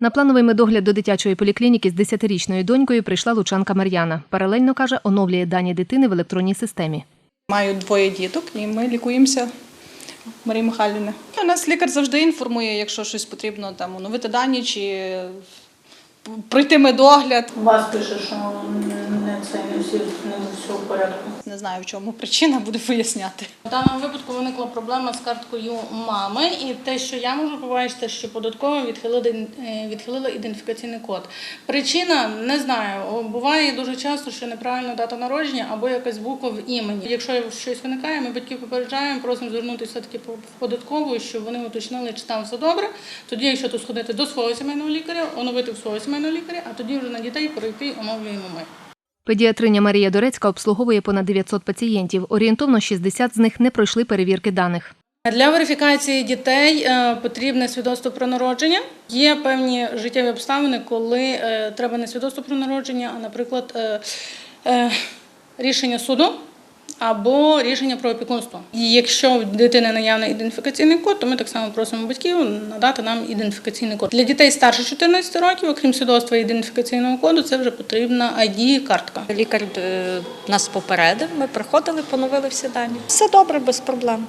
На плановий медогляд до дитячої поліклініки з 10-річною донькою прийшла лучанка Мар'яна. Паралельно каже, оновлює дані дитини в електронній системі. Маю двоє діток, і ми лікуємося в Марії Михайлівни. У нас лікар завжди інформує, якщо щось потрібно там оновити дані чи пройти медогляд. У вас пише, що не, не всі не все в порядку. Не знаю, в чому причина, буду поясняти. В даному випадку виникла проблема з карткою мами, і те, що я можу побачити, що податково відхилили, е, ідентифікаційний код. Причина не знаю. Буває дуже часто, що неправильна дата народження або якась буква в імені. Якщо щось виникає, ми батьків попереджаємо, просимо звернутися все-таки в податкову, щоб вони уточнили, чи там все добре. Тоді, якщо то сходити до свого сімейного лікаря, оновити в свого сімейного лікаря, а тоді вже на дітей перейти оновлюємо ми. Педіатриня Марія Дорецька обслуговує понад 900 пацієнтів. Орієнтовно 60 з них не пройшли перевірки даних. Для верифікації дітей е, потрібне свідоцтво про народження. Є певні життєві обставини, коли е, треба не свідоцтво про народження, а, наприклад, е, рішення суду або рішення про опікунство. І якщо в дитини наявний ідентифікаційний код, то ми так само просимо батьків надати нам ідентифікаційний код. Для дітей старше 14 років, окрім свідоцтва ідентифікаційного коду, це вже потрібна ID-картка. Лікар е, нас попередив, ми приходили, поновили всі дані. Все добре, без проблем.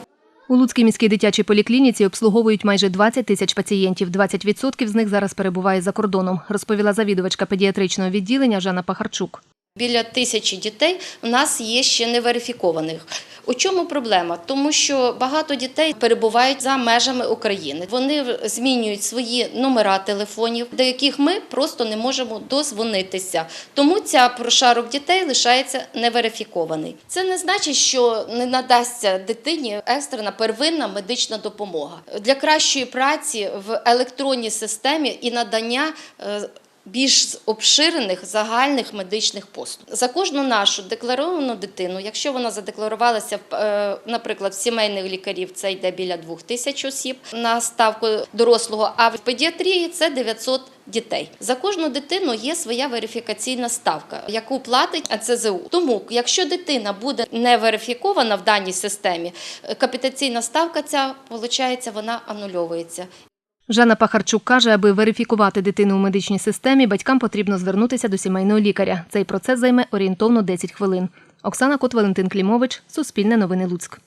У Луцькій міській дитячій поліклініці обслуговують майже 20 тисяч пацієнтів. 20% з них зараз перебуває за кордоном, розповіла завідувачка педіатричного відділення Жанна Пахарчук. Біля тисячі дітей в нас є ще неверифікованих. У чому проблема? Тому що багато дітей перебувають за межами України. Вони змінюють свої номера телефонів, до яких ми просто не можемо дозвонитися. Тому ця прошарок дітей лишається неверифікований. Це не значить, що не надасться дитині екстрена первинна медична допомога для кращої праці в електронній системі і надання. Більш обширених загальних медичних послуг за кожну нашу декларовану дитину, якщо вона задекларувалася, е, наприклад, в сімейних лікарів це йде біля двох тисяч осіб на ставку дорослого, а в педіатрії це 900 дітей. За кожну дитину є своя верифікаційна ставка, яку платить АЦЗУ. Тому, якщо дитина буде не верифікована в даній системі, е, капітаційна ставка ця виходить, вона анульовується. Жанна Пахарчук каже, аби верифікувати дитину у медичній системі, батькам потрібно звернутися до сімейного лікаря. Цей процес займе орієнтовно 10 хвилин. Оксана Кот, Валентин Клімович, Суспільне новини Луцьк.